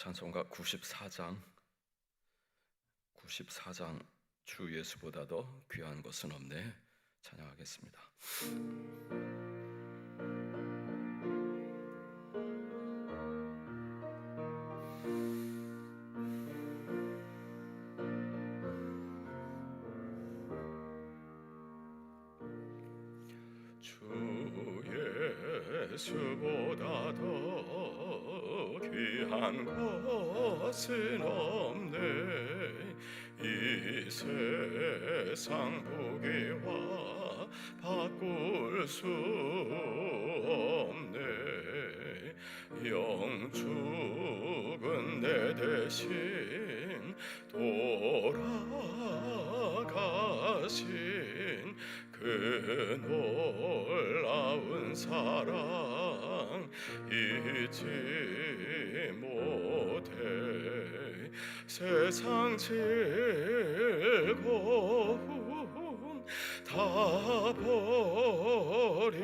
찬송가 94장 94장 주 예수보다도 귀한 것은 없네 찬양하겠습니다. 그 놀라운 사랑 잊지 못해. 세상 즐거움 다 버리고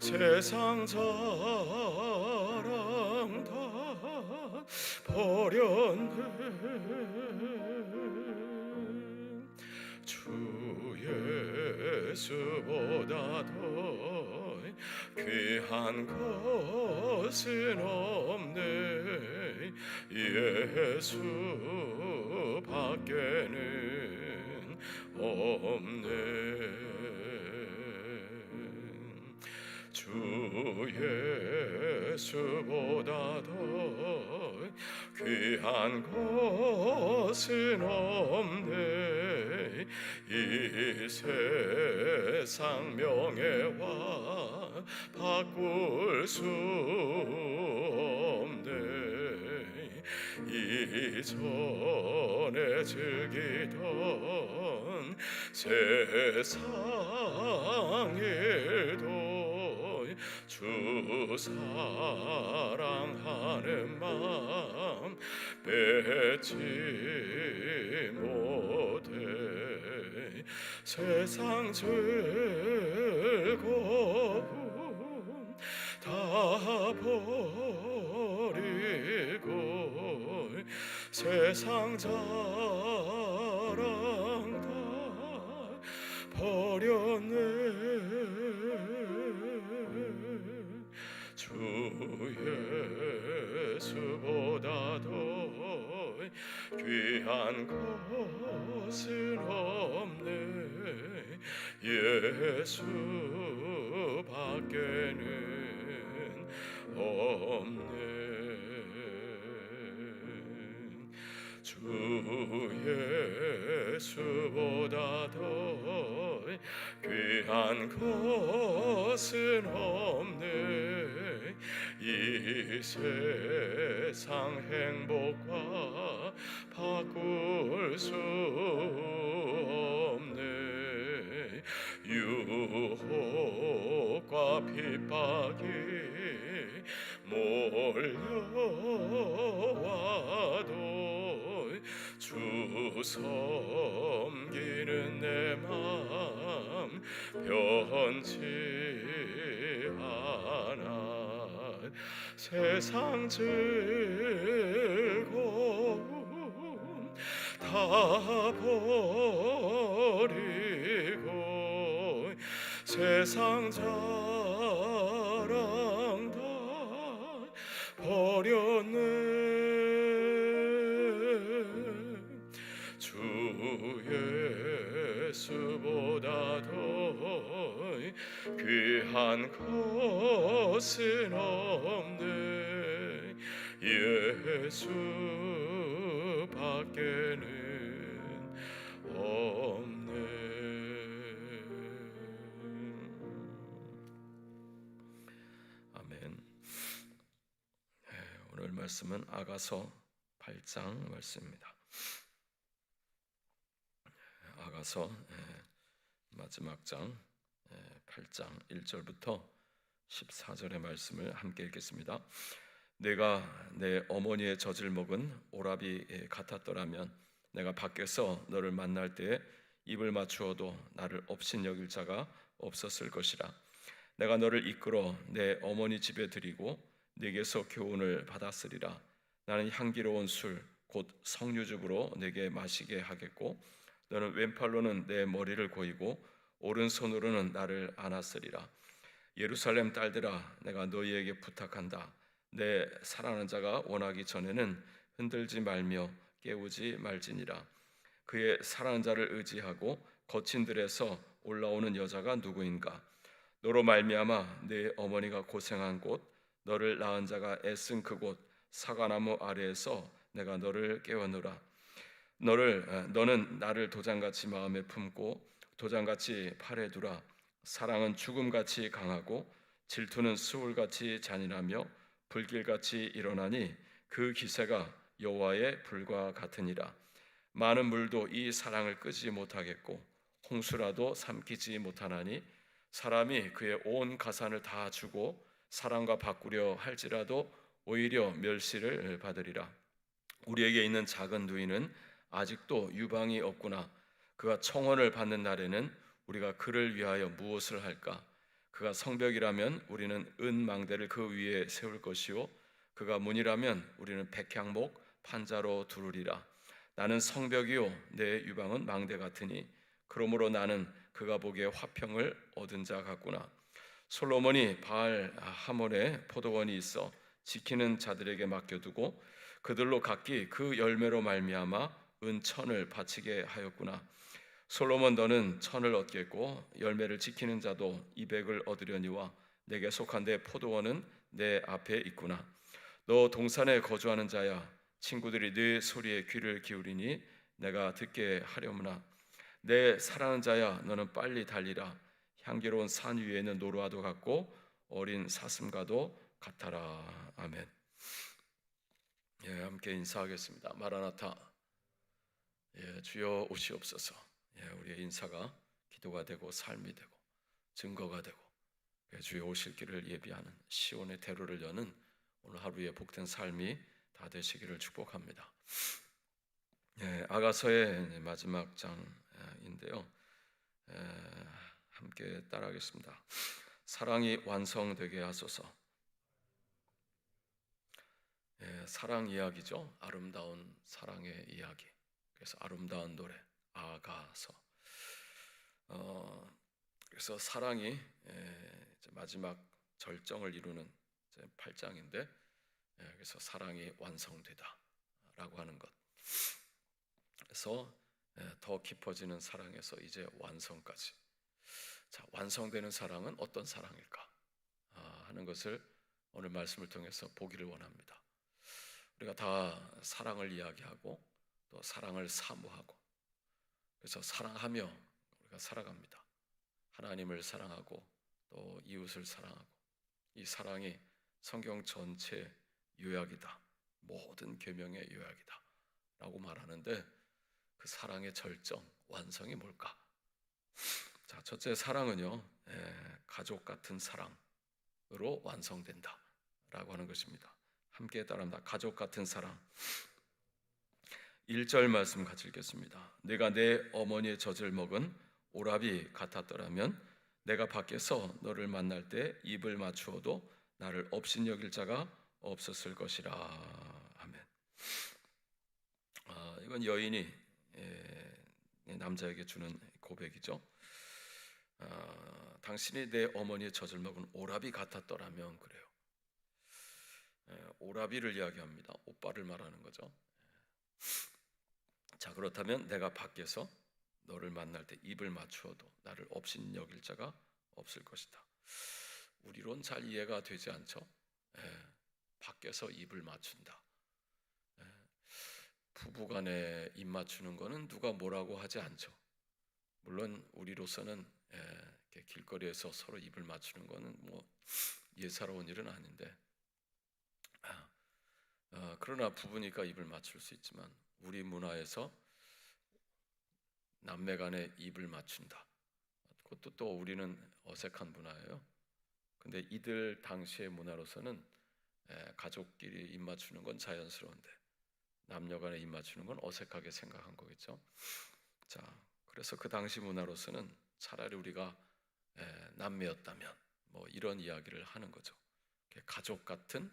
세상 자랑 다 버렸네 주 예수보다 더 귀한 것은 없네. 예수 밖에는 없네 주 예수보다 더 귀한 것은 없네. 이 세상 명예와 바꿀 수 없네. 이전에 즐기던 세상에도 주 사랑하는 마음 뺏지 못해 세상 즐거움 다 버리고 세상 자랑 다 버렸네 귀한 것은 없네. 예수 밖에는 없네. 주 예수보다 더 귀한 것은 없네. 이 세상 바꿀 수 없네. 유혹과 핍박이 몰려와도 주 섬기는 내 마음 변치 않아. 세상 즐거움 다 버리고 세상 자랑 다 버렸네. 주 예수보다 더 귀한 것은 없네. 예수 밖에는 말씀은 아가서 8장 말씀입니다. 아가서 예, 마지막 장 8장 1절부터 14절의 말씀을 함께 읽겠습니다. 내가 내 어머니의 젖을 먹은 오라비 같았더라면 내가 밖에서 너를 만날 때에 입을 맞추어도 나를 업신 여길 자가 없었을 것이라. 내가 너를 이끌어 내 어머니 집에 들이고 네게서 교훈을 받았으리라. 나는 향기로운 술곧 석류즙으로 내게 마시게 하겠고 너는 왼팔로는 내 머리를 고이고 오른손으로는 나를 안았으리라. 예루살렘 딸들아 내가 너희에게 부탁한다. 내 사랑하는 자가 원하기 전에는 흔들지 말며 깨우지 말지니라. 그의 사랑하는 자를 의지하고 거친 들에서 올라오는 여자가 누구인가? 너로 말미암아 내 어머니가 고생한 곳 너를 낳은 자가 애쓴 그곳 사과나무 아래에서 내가 너를 깨워누라. 너를 어, 너는 나를 도장같이 마음에 품고 도장같이 팔에 두라. 사랑은 죽음같이 강하고 질투는 수울같이 잔인하며 불길같이 일어나니 그 기세가 여호와의 불과 같으니라. 많은 물도 이 사랑을 끄지 못하겠고 홍수라도 삼키지 못하나니 사람이 그의 온 가산을 다 주고 사랑과 바꾸려 할지라도 오히려 멸시를 받으리라. 우리에게 있는 작은 누이는 아직도 유방이 없구나. 그가 청혼을 받는 날에는 우리가 그를 위하여 무엇을 할까? 그가 성벽이라면 우리는 은망대를 그 위에 세울 것이요. 그가 문이라면 우리는 백향목 판자로 두르리라. 나는 성벽이요 내 유방은 망대 같으니 그러므로 나는 그가 보기에 화평을 얻은 자 같구나 솔로몬이 바알 하몬에 포도원이 있어 지키는 자들에게 맡겨두고 그들로 각기 그 열매로 말미암아 은천을 바치게 하였구나. 솔로몬 너는 천을 얻겠고 열매를 지키는 자도 이백을 얻으려니와 내게 속한 내 포도원은 내 앞에 있구나. 너 동산에 거주하는 자야. 친구들이 네 소리에 귀를 기울이니 내가 듣게 하려무나. 내 사랑하는 자야 너는 빨리 달리라 향기로운 산 위에는 노루와도 같고 어린 사슴과도 같아라. 아멘. 예 함께 인사하겠습니다. 마라나타. 예 주여 오시옵소서. 예 우리의 인사가 기도가 되고 삶이 되고 증거가 되고 예, 주여 오실 길을 예비하는 시온의 대로를 여는 오늘 하루의 복된 삶이 다 되시기를 축복합니다. 예, 아가서의 마지막 장인데요. 예, 함께 따라하겠습니다. 사랑이 완성되게 하소서. 예, 사랑 이야기죠. 아름다운 사랑의 이야기. 그래서 아름다운 노래 아가서. 어, 그래서 사랑이 예, 마지막 절정을 이루는 8장인데 예, 그래서 사랑이 완성되다라고 하는 것. 그래서 예, 더 깊어지는 사랑에서 이제 완성까지. 자, 완성되는 사랑은 어떤 사랑일까 아, 하는 것을 오늘 말씀을 통해서 보기를 원합니다. 우리가 다 사랑을 이야기하고 또 사랑을 사모하고 그래서 사랑하며 우리가 살아갑니다. 하나님을 사랑하고 또 이웃을 사랑하고 이 사랑이 성경 전체 요약이다. 모든 계명의 요약이다 라고 말하는데 그 사랑의 절정 완성이 뭘까? 자, 첫째 사랑은요. 예, 가족 같은 사랑으로 완성된다 라고 하는 것입니다. 함께 따라합니다. 가족 같은 사랑. 1절 말씀 같이 읽겠습니다. 내가 내 어머니의 젖을 먹은 오라비 같았더라면 내가 밖에서 너를 만날 때 입을 맞추어도 나를 업신여길 자가 없었을 것이라. 아멘. 아, 이건 여인이 예, 남자에게 주는 고백이죠. 아, 당신이 내 어머니의 젖을 먹은 오라비 같았더라면 그래요. 예, 오라비를 이야기합니다. 오빠를 말하는 거죠. 자 그렇다면 내가 밖에서 너를 만날 때 입을 맞추어도 나를 업신 여길 자가 없을 것이다. 우리론 잘 이해가 되지 않죠. 예, 밖에서 입을 맞춘다. 예, 부부간에 입 맞추는 거는 누가 뭐라고 하지 않죠. 물론 우리로서는 예, 길거리에서 서로 입을 맞추는 거는 뭐 예사로운 일은 아닌데 아, 어, 그러나 부부니까 입을 맞출 수 있지만 우리 문화에서 남매 간에 입을 맞춘다. 그것도 또 우리는 어색한 문화예요. 근데 이들 당시의 문화로서는 가족끼리 입 맞추는 건 자연스러운데 남녀 간에 입 맞추는 건 어색하게 생각한 거겠죠. 자, 그래서 그 당시 문화로서는 차라리 우리가 남매였다면 뭐 이런 이야기를 하는 거죠. 가족 같은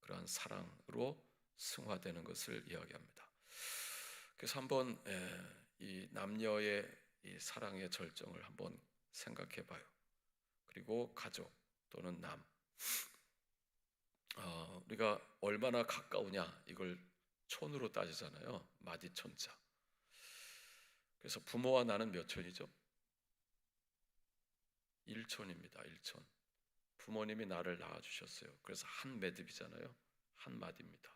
그러한 사랑으로 승화되는 것을 이야기합니다. 그래서 한번 에, 이 남녀의 이 사랑의 절정을 한번 생각해 봐요. 그리고 가족 또는 남 어, 우리가 얼마나 가까우냐 이걸 촌으로 따지잖아요. 마디 촌자. 그래서 부모와 나는 몇 촌이죠? 1촌입니다. 1촌. 부모님이 나를 낳아 주셨어요. 그래서 한 매듭이잖아요. 한 마디입니다.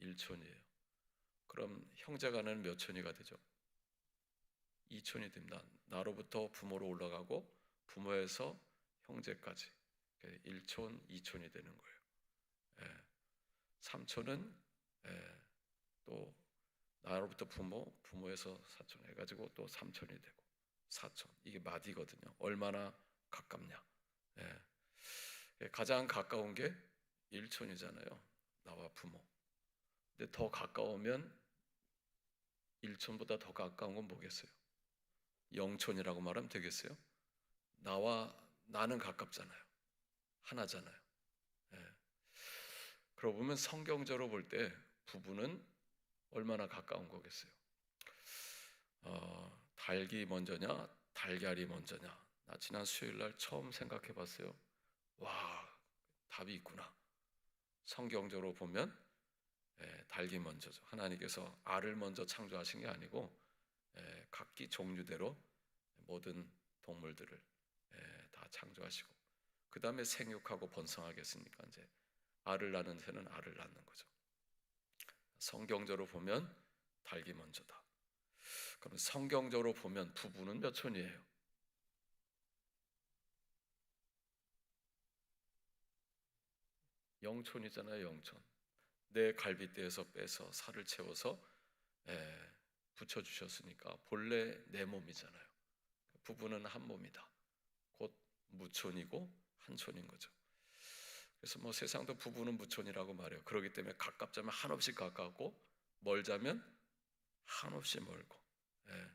1촌이에요. 그럼 형제간에는 몇 촌이가 되죠? 2촌이 됩니다. 나로부터 부모로 올라가고 부모에서 형제까지 1촌, 2촌이 되는 거예요. 예. 3촌은 예. 또 나로부터 부모, 부모에서 사촌 해가지고 또 3촌이 되고 4촌 이게 마디거든요. 얼마나 가깝냐. 예. 예, 가장 가까운 게 1촌이잖아요. 나와 부모. 근데 더 가까우면 1촌보다 더 가까운 건 뭐겠어요? 0촌이라고 말하면 되겠어요? 나와 나는 가깝잖아요. 하나잖아요. 예. 그러고 보면 성경적으로 볼 때 부부는 얼마나 가까운 거겠어요? 어, 닭이 먼저냐, 달걀이 먼저냐? 나 지난 수요일 날 처음 생각해 봤어요. 와, 답이 있구나. 성경적으로 보면 예, 닭이 먼저죠. 하나님께서 알을 먼저 창조하신 게 아니고 예, 각기 종류대로 모든 동물들을 예, 다 창조하시고 그 다음에 생육하고 번성하겠습니까? 이제 알을 낳는 새는 알을 낳는 거죠. 성경적으로 보면 닭이 먼저다. 그럼 성경적으로 보면 부부는 몇 촌이에요? 영촌이잖아요, 영촌. 내 갈비뼈에서 빼서 살을 채워서 예, 붙여 주셨으니까 본래 내 몸이잖아요. 부부는 한 몸이다. 곧 무촌이고 한촌인 거죠. 그래서 뭐 세상도 부부는 무촌이라고 말해요. 그렇기 때문에 가깝자면 한없이 가깝고 멀자면 한없이 멀고. 예.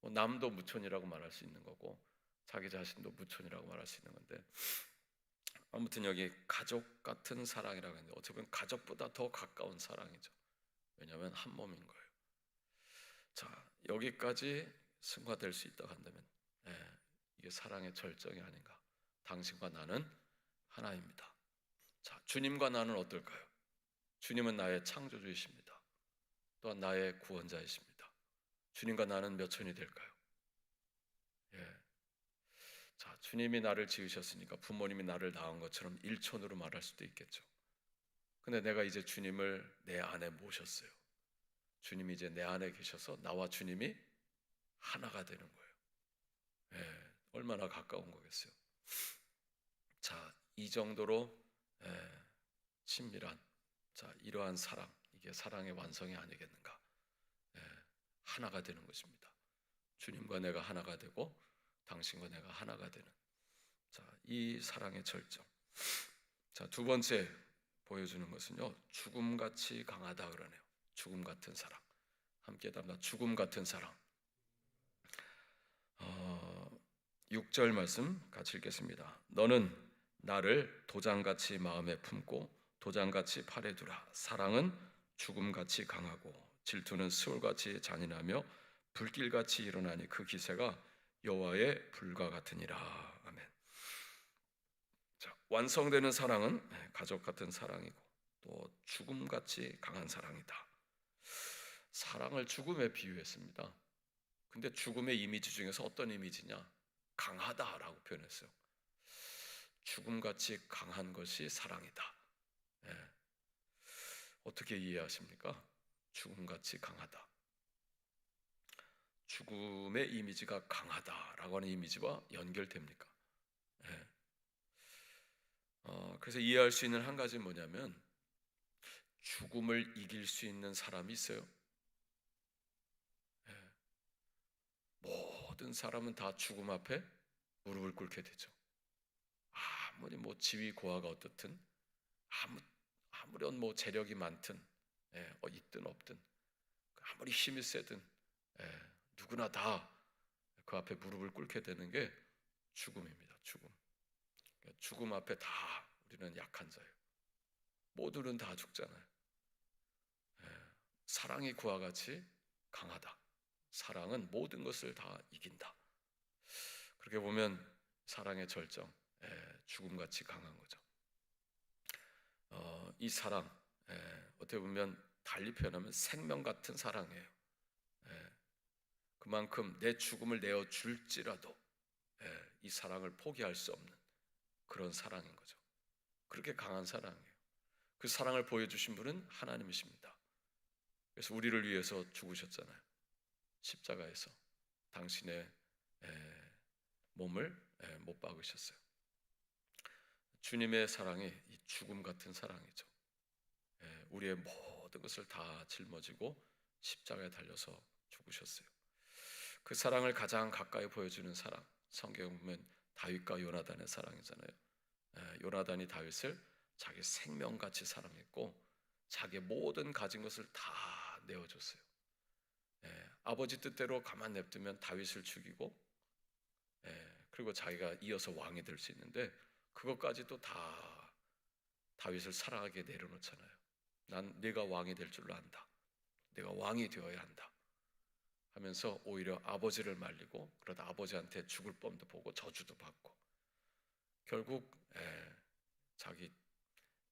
뭐 남도 무촌이라고 말할 수 있는 거고 자기 자신도 무촌이라고 말할 수 있는 건데 아무튼 여기 가족 같은 사랑이라고 하는데 어떻게 보면 가족보다 더 가까운 사랑이죠. 왜냐하면 한 몸인 거예요. 자 여기까지 승화될 수 있다고 한다면 예, 이게 사랑의 절정이 아닌가. 당신과 나는 하나입니다. 자 주님과 나는 어떨까요? 주님은 나의 창조주이십니다. 또한 나의 구원자이십니다. 주님과 나는 몇 촌이 될까요? 예. 자, 주님이 나를 지으셨으니까 부모님이 나를 낳은 것처럼 일촌으로 말할 수도 있겠죠. 근데 내가 이제 주님을 내 안에 모셨어요. 주님이 이제 내 안에 계셔서 나와 주님이 하나가 되는 거예요. 예, 얼마나 가까운 거겠어요. 자, 이 정도로 예, 친밀한 자 이러한 사랑 이게 사랑의 완성이 아니겠는가? 예, 하나가 되는 것입니다. 주님과 내가 하나가 되고 당신과 내가 하나가 되는 자, 이 사랑의 절정. 자, 두 번째 보여주는 것은요. 죽음같이 강하다 그러네요. 죽음 같은 사랑. 함께 담다 죽음 같은 사랑. 어, 6절 말씀 같이 읽겠습니다. 너는 나를 도장같이 마음에 품고 도장같이 팔에 두라. 사랑은 죽음같이 강하고 질투는 수월같이 잔인하며 불길같이 일어나니 그 기세가 여호와의 불과 같으니라. 아멘. 자, 완성되는 사랑은 가족 같은 사랑이고 또 죽음 같이 강한 사랑이다. 사랑을 죽음에 비유했습니다. 근데 죽음의 이미지 중에서 어떤 이미지냐? 강하다라고 표현했어요. 죽음같이 강한 것이 사랑이다. 예. 어떻게 이해하십니까? 죽음같이 강하다. 죽음의 이미지가 강하다라고 하는 이미지와 연결됩니까? 예. 어, 그래서 이해할 수 있는 한 가지는 뭐냐면 죽음을 이길 수 있는 사람이 있어요. 예. 모든 사람은 다 죽음 앞에 무릎을 꿇게 되죠. 아무리 뭐 지위 고하가 어떻든 아무 아무런 뭐 재력이 많든 예, 어, 있든 없든 아무리 힘이 세든 예, 누구나 다 그 앞에 무릎을 꿇게 되는 게 죽음입니다. 죽음. 그러니까 죽음 앞에 다 우리는 약한 자예요. 모두는 다 죽잖아요. 예, 사랑이 그와 같이 강하다. 사랑은 모든 것을 다 이긴다. 그렇게 보면 사랑의 절정, 예, 죽음같이 강한 거죠. 어, 이 사랑, 예, 어떻게 보면 달리 표현하면 생명 같은 사랑이에요. 예, 그만큼 내 죽음을 내어 줄지라도 예, 이 사랑을 포기할 수 없는 그런 사랑인 거죠. 그렇게 강한 사랑이에요. 그 사랑을 보여주신 분은 하나님이십니다. 그래서 우리를 위해서 죽으셨잖아요. 십자가에서 당신의 에, 몸을 에, 못 박으셨어요. 주님의 사랑이 이 죽음 같은 사랑이죠. 에, 우리의 모든 것을 다 짊어지고 십자가에 달려서 죽으셨어요. 그 사랑을 가장 가까이 보여주는 사랑. 성경 보면 다윗과 요나단의 사랑이잖아요. 에, 요나단이 다윗을 자기 생명같이 사랑했고 자기 모든 가진 것을 다 내어줬어요. 예, 아버지 뜻대로 가만 냅두면 다윗을 죽이고 예, 그리고 자기가 이어서 왕이 될 수 있는데 그것까지도 다 다윗을 사랑하게 내려놓잖아요. 난 네가 왕이 될 줄로 안다. 내가 왕이 되어야 한다. 하면서 오히려 아버지를 말리고 그러다 아버지한테 죽을 뻔도 보고 저주도 받고 결국 예, 자기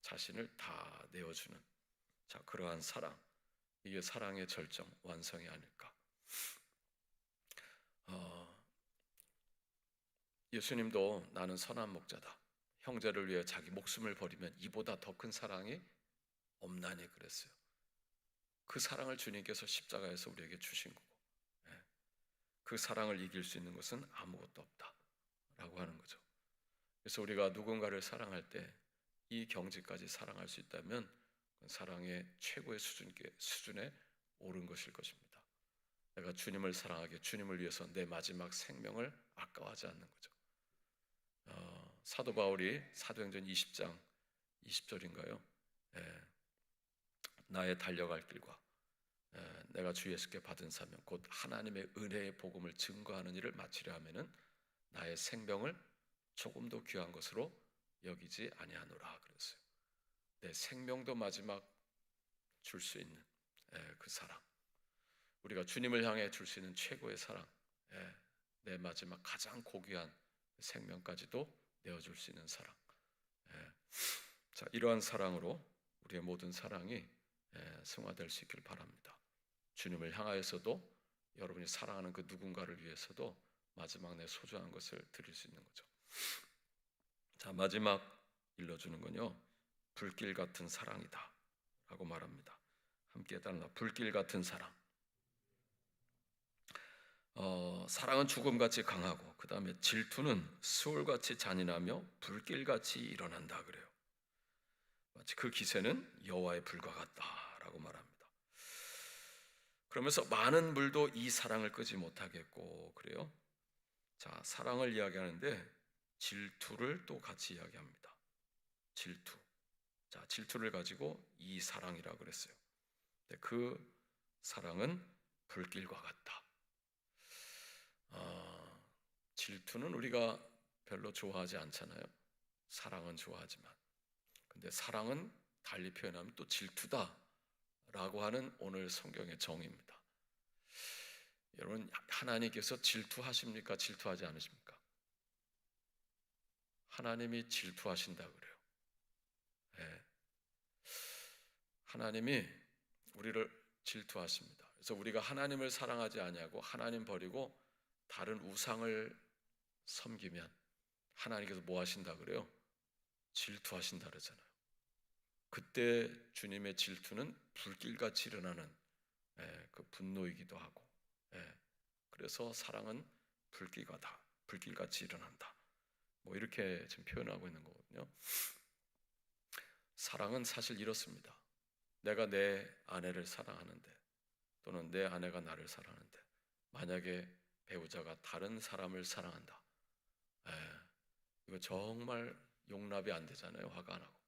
자신을 다 내어주는 자 그러한 사랑 이게 사랑의 절정 완성이 아닐까. 어, 예수님도 나는 선한 목자다. 형제를 위해 자기 목숨을 버리면 이보다 더 큰 사랑이 없나니 그랬어요. 그 사랑을 주님께서 십자가에서 우리에게 주신 거고, 예. 그 사랑을 이길 수 있는 것은 아무것도 없다 라고 하는 거죠. 그래서 우리가 누군가를 사랑할 때 이 경지까지 사랑할 수 있다면 사랑의 최고의 수준께, 수준에 오른 것일 것입니다. 내가 주님을 사랑하게 주님을 위해서 내 마지막 생명을 아까워하지 않는 거죠. 어, 사도 바울이 사도행전 20장 20절인가요? 예, 나의 달려갈 길과 예, 내가 주 예수께 받은 사명 곧 하나님의 은혜의 복음을 증거하는 일을 마치려 하면은 나의 생명을 조금도 귀한 것으로 여기지 아니하노라 그랬어요. 내 생명도 마지막 줄 수 있는 예, 그 사랑. 우리가 주님을 향해 줄 수 있는 최고의 사랑. 예, 내 마지막 가장 고귀한 생명까지도 내어줄 수 있는 사랑. 예, 자 이러한 사랑으로 우리의 모든 사랑이 예, 승화될 수 있길 바랍니다. 주님을 향하여서도 여러분이 사랑하는 그 누군가를 위해서도 마지막 내 소중한 것을 드릴 수 있는 거죠. 자 마지막 일러주는 건요. 불길 같은 사랑이다 라고 말합니다. 함께 따라 불길 같은 사랑. 어, 사랑은 죽음같이 강하고 그 다음에 질투는 수월같이 잔인하며 불길같이 일어난다 그래요. 마치 그 기세는 여호와의 불과 같다라고 말합니다. 그러면서 많은 물도 이 사랑을 끄지 못하겠고 그래요. 자 사랑을 이야기하는데 질투를 또 같이 이야기합니다. 질투. 자, 질투를 가지고 이 사랑이라 그랬어요. 그 사랑은 불길과 같다. 어, 질투는 우리가 별로 좋아하지 않잖아요. 사랑은 좋아하지만. 근데 사랑은 달리 표현하면 또 질투다 라고 하는 오늘 성경의 정의입니다. 여러분 하나님께서 질투하십니까? 질투하지 않으십니까? 하나님이 질투하신다 그래요. 네. 하나님이 우리를 질투하십니다. 그래서 우리가 하나님을 사랑하지 아니하고 하나님 버리고 다른 우상을 섬기면 하나님께서 뭐 하신다 그래요? 질투하신다 그러잖아요. 그때 주님의 질투는 불길같이 일어나는 예, 그 분노이기도 하고, 예, 그래서 사랑은 불길과다, 불길같이 일어난다. 뭐 이렇게 지금 표현하고 있는 거거든요. 사랑은 사실 이렇습니다. 내가 내 아내를 사랑하는데 또는 내 아내가 나를 사랑하는데 만약에 배우자가 다른 사람을 사랑한다. 에, 이거 정말 용납이 안 되잖아요. 화가 나고.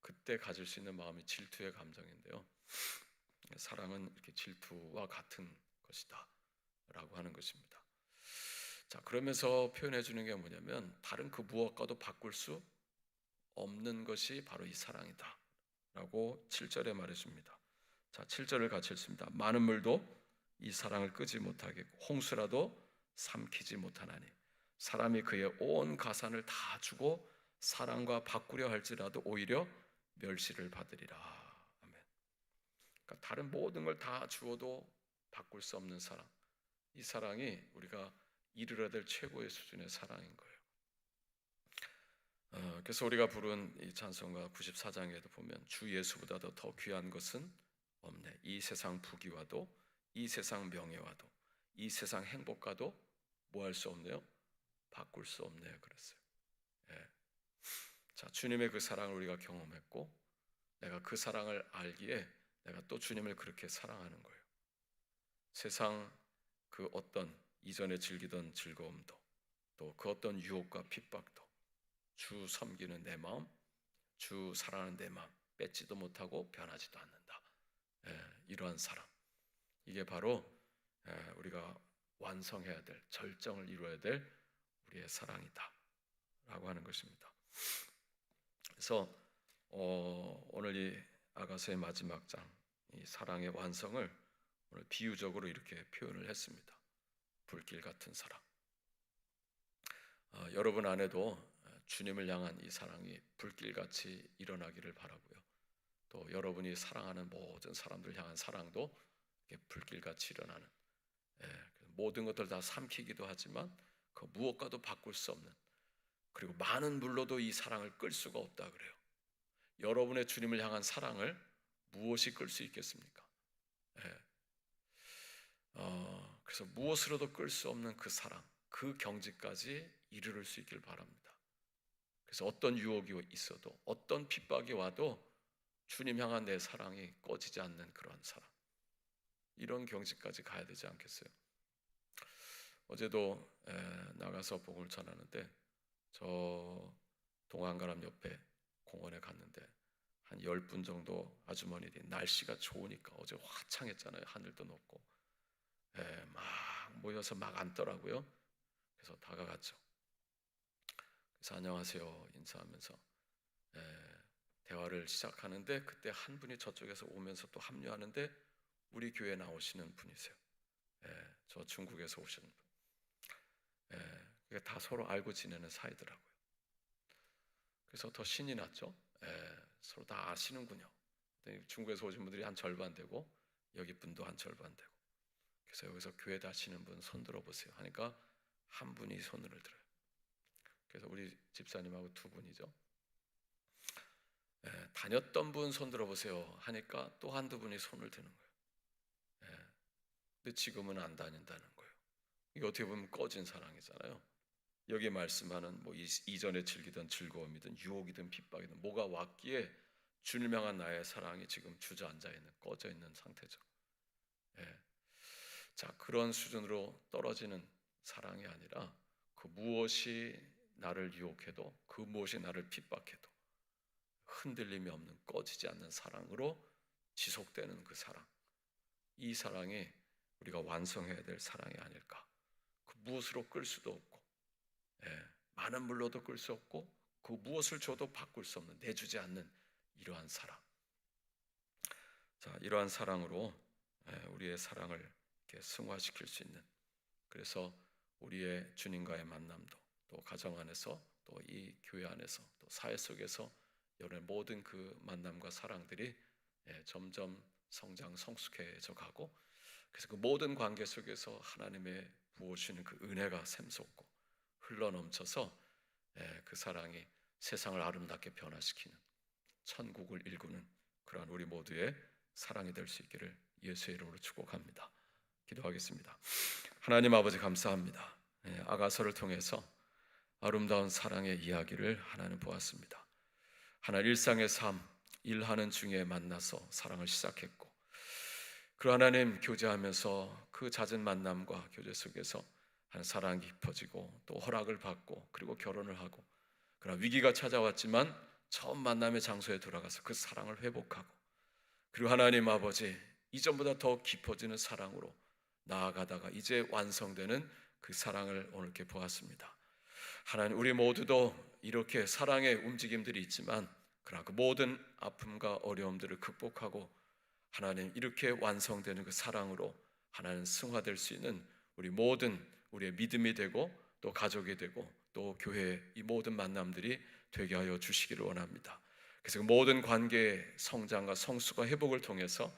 에, 그때 가질 수 있는 마음이 질투의 감정인데요. 사랑은 이렇게 질투와 같은 것이다. 라고 하는 것입니다. 자, 그러면서 표현해 주는 게 뭐냐면 다른 그 무엇과도 바꿀 수 없는 것이 바로 이 사랑이다. 라고 7절에 말해 줍니다. 자, 7절을 같이 읽습니다. 많은 물도 이 사랑을 끄지 못하겠고 홍수라도 삼키지 못하나니 사람이 그의 온 가산을 다 주고 사랑과 바꾸려 할지라도 오히려 멸시를 받으리라. 아멘. 그러니까 다른 모든 걸 다 주어도 바꿀 수 없는 사랑. 이 사랑이 우리가 이르러야 될 최고의 수준의 사랑인 거예요. 어, 그래서 우리가 부른 이 찬송가 94장에도 보면 주 예수보다도 더 귀한 것은 없네. 이 세상 부귀와도 이 세상 명예와도 이 세상 행복과도 뭐 할 수 없네요? 바꿀 수 없네요. 그랬어요. 예. 자, 주님의 그 사랑을 우리가 경험했고 내가 그 사랑을 알기에 내가 또 주님을 그렇게 사랑하는 거예요. 세상 그 어떤 이전에 즐기던 즐거움도 또 그 어떤 유혹과 핍박도 주 섬기는 내 마음, 주 사랑하는 내 마음 뺏지도 못하고 변하지도 않는다. 예, 이러한 사랑. 이게 바로 예, 우리가 완성해야 될 절정을 이루어야 될 우리의 사랑이다라고 하는 것입니다. 그래서 어, 오늘 이 아가서의 마지막 장, 이 사랑의 완성을 오늘 비유적으로 이렇게 표현을 했습니다. 불길 같은 사랑. 어, 여러분 안에도 주님을 향한 이 사랑이 불길같이 일어나기를 바라고요. 또 여러분이 사랑하는 모든 사람들 향한 사랑도 불길같이 일어나는 예, 모든 것들 다 삼키기도 하지만 그 무엇과도 바꿀 수 없는 그리고 많은 물로도 이 사랑을 끌 수가 없다 그래요. 여러분의 주님을 향한 사랑을 무엇이 끌 수 있겠습니까? 예. 어, 그래서 무엇으로도 끌 수 없는 그 사랑, 그 경지까지 이르를 수 있길 바랍니다. 그래서 어떤 유혹이 있어도 어떤 핍박이 와도 주님 향한 내 사랑이 꺼지지 않는 그런 사랑. 이런 경지까지 가야 되지 않겠어요? 어제도 에, 나가서 복음을 전하는데 저 동안가람 옆에 공원에 갔는데 한열분 정도 아주머니들이 날씨가 좋으니까 어제 화창했잖아요. 하늘도 높고 에, 막 모여서 막 앉더라고요. 그래서 다가갔죠. 그래서 안녕하세요 인사하면서 에, 대화를 시작하는데 그때 한 분이 저쪽에서 오면서 또 합류하는데 우리 교회 나오시는 분이세요. 예, 저 중국에서 오신 분. 예, 다 서로 알고 지내는 사이더라고요. 그래서 더 신이 났죠. 예, 서로 다 아시는군요. 중국에서 오신 분들이 한 절반 되고 여기 분도 한 절반 되고. 그래서 여기서 교회 다시는 분 손 들어보세요. 하니까 한 분이 손을 들어요. 그래서 우리 집사님하고 두 분이죠. 예, 다녔던 분 손 들어보세요. 하니까 또 한두 분이 손을 드는 거예요. 예, 근데 지금은 안 다닌다는 거예요. 이게 어떻게 보면 꺼진 사랑이잖아요. 여기 말씀하는 뭐 이전에 즐기던 즐거움이든 유혹이든 핍박이든 뭐가 왔기에 향한 나의 사랑이 지금 주저앉아 있는 꺼져 있는 상태죠. 예. 자 그런 수준으로 떨어지는 사랑이 아니라 그 무엇이 나를 유혹해도 그 무엇이 나를 핍박해도 흔들림이 없는 꺼지지 않는 사랑으로 지속되는 그 사랑. 이 사랑이 우리가 완성해야 될 사랑이 아닐까. 그 무엇으로 끌 수도 없고, 예, 많은 물로도 끌 수 없고, 그 무엇을 줘도 바꿀 수 없는 내주지 않는 이러한 사랑. 자, 이러한 사랑으로 예, 우리의 사랑을 이렇게 승화시킬 수 있는. 그래서 우리의 주님과의 만남도 또 가정 안에서 또 이 교회 안에서 또 사회 속에서 여러분의 모든 그 만남과 사랑들이 예, 점점 성장 성숙해져 가고 그래서 그 모든 관계 속에서 하나님의 부어주시는 그 은혜가 샘솟고 흘러 넘쳐서 예, 그 사랑이 세상을 아름답게 변화시키는 천국을 일구는 그러한 우리 모두의 사랑이 될 수 있기를 예수의 이름으로 축복합니다. 기도하겠습니다. 하나님 아버지 감사합니다. 예, 아가서를 통해서 아름다운 사랑의 이야기를 하나님 보았습니다. 하나 일상의 삶, 일하는 중에 만나서 사랑을 시작했고 그 하나님 교제하면서 그 잦은 만남과 교제 속에서 한 사랑이 깊어지고 또 허락을 받고 그리고 결혼을 하고 그러나 위기가 찾아왔지만 처음 만남의 장소에 돌아가서 그 사랑을 회복하고 그리고 하나님 아버지 이전보다 더 깊어지는 사랑으로 나아가다가 이제 완성되는 그 사랑을 오늘 이렇게 보았습니다. 하나님 우리 모두도 이렇게 사랑의 움직임들이 있지만 그러나 그 모든 아픔과 어려움들을 극복하고 하나님 이렇게 완성되는 그 사랑으로 하나님 승화될 수 있는 우리 모든 우리의 믿음이 되고 또 가족이 되고 또 교회 이 모든 만남들이 되게 하여 주시기를 원합니다. 그래서 그 모든 관계의 성장과 성수가 회복을 통해서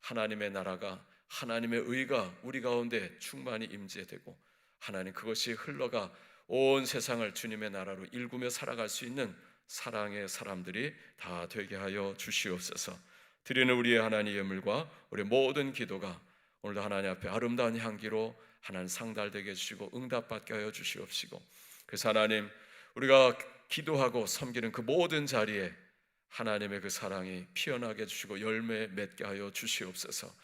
하나님의 나라가 하나님의 의가 우리 가운데 충만히 임재되고 하나님 그것이 흘러가 온 세상을 주님의 나라로 일구며 살아갈 수 있는 사랑의 사람들이 다 되게 하여 주시옵소서. 드리는 우리의 하나님 예물과 우리 모든 기도가 오늘도 하나님 앞에 아름다운 향기로 하나님 상달되게 해주시고 응답받게 하여 주시옵시고 그래서 하나님 우리가 기도하고 섬기는 그 모든 자리에 하나님의 그 사랑이 피어나게 해주시고 열매 맺게 하여 주시옵소서.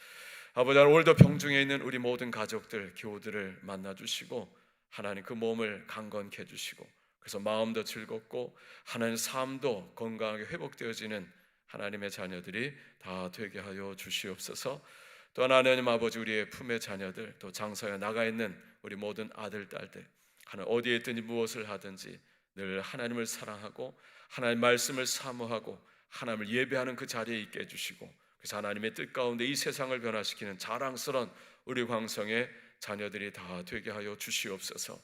아버지 하나님, 오늘도 병중에 있는 우리 모든 가족들 교우들을 만나 주시고 하나님 그 몸을 강건케 해주시고 그래서 마음도 즐겁고 하나님 삶도 건강하게 회복되어지는 하나님의 자녀들이 다 되게 하여 주시옵소서. 또 하나님 아버지 우리의 품의 자녀들 또 장사에 나가 있는 우리 모든 아들 딸들 하나 어디에 있든지 무엇을 하든지 늘 하나님을 사랑하고 하나님 말씀을 사모하고 하나님을 예배하는 그 자리에 있게 해주시고 그래서 하나님의 뜻 가운데 이 세상을 변화시키는 자랑스러운 우리 광성의 자녀들이 다 되게 하여 주시옵소서.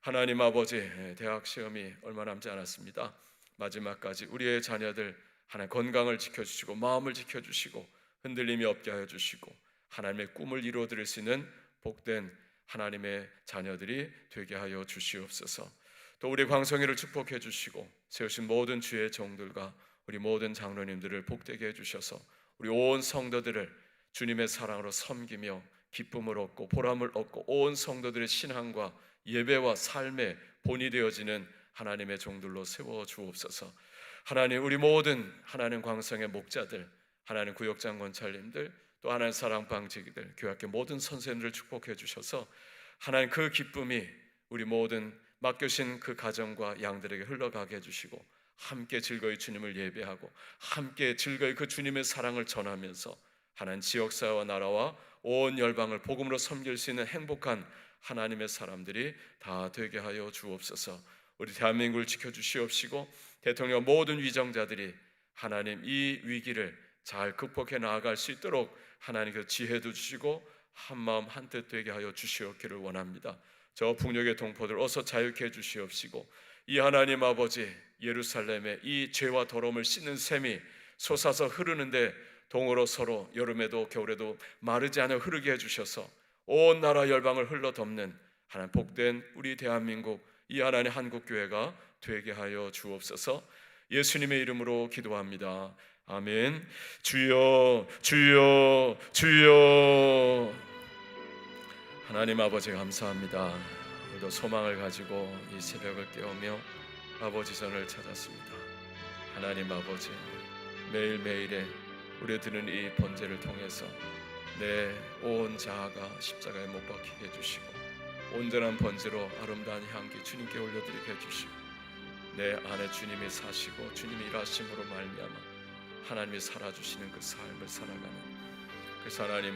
하나님 아버지 예, 대학 시험이 얼마 남지 않았습니다. 마지막까지 우리의 자녀들 하나님 건강을 지켜주시고 마음을 지켜주시고 흔들림이 없게 하여 주시고 하나님의 꿈을 이루어 드릴 수 있는 복된 하나님의 자녀들이 되게 하여 주시옵소서. 또 우리 광성이를 축복해 주시고 세우신 모든 주의 종들과 우리 모든 장로님들을 복되게 해 주셔서 우리 온 성도들을 주님의 사랑으로 섬기며 기쁨을 얻고 보람을 얻고 온 성도들의 신앙과 예배와 삶의 본이 되어지는 하나님의 종들로 세워 주옵소서. 하나님 우리 모든 하나님 광성의 목자들, 하나님 구역장 권찰님들, 또 하나님 사랑 방지기들, 교학교 모든 선생님들을 축복해 주셔서 하나님 그 기쁨이 우리 모든 맡겨신 그 가정과 양들에게 흘러가게 해주시고 함께 즐거이 주님을 예배하고 함께 즐거이 그 주님의 사랑을 전하면서 하나님 지역사와 나라와 온 열방을 복음으로 섬길 수 있는 행복한 하나님의 사람들이 다 되게 하여 주옵소서. 우리 대한민국을 지켜 주시옵시고 대통령 모든 위정자들이 하나님 이 위기를 잘 극복해 나아갈 수 있도록 하나님 그 지혜도 주시고 한 마음 한 뜻 되게 하여 주시옵기를 원합니다. 저 북녘의 동포들 어서 자유케 해 주시옵시고 이 하나님 아버지 예루살렘의 이 죄와 더러움을 씻는 샘이 솟아서 흐르는데 동으로 서로 여름에도 겨울에도 마르지 않아 흐르게 해 주셔서 온 나라 열방을 흘러 덮는 하나님 복된 우리 대한민국 이 하나님 한국 교회가 되게 하여 주옵소서. 예수님의 이름으로 기도합니다. 아멘. 주여, 주여, 주여. 하나님 아버지 감사합니다. 오늘도 소망을 가지고 이 새벽을 깨우며 아버지 전을 찾았습니다. 하나님 아버지 매일 매일에 우리 드는 이 번제를 통해서 내 온 자아가 십자가에 못 박히게 해주시고 온전한 번제로 아름다운 향기 주님께 올려드리게 해주시고 내 안에 주님이 사시고 주님이 일하심으로 말미암아 하나님이 살아주시는 그 삶을 살아가는 그래서 하나님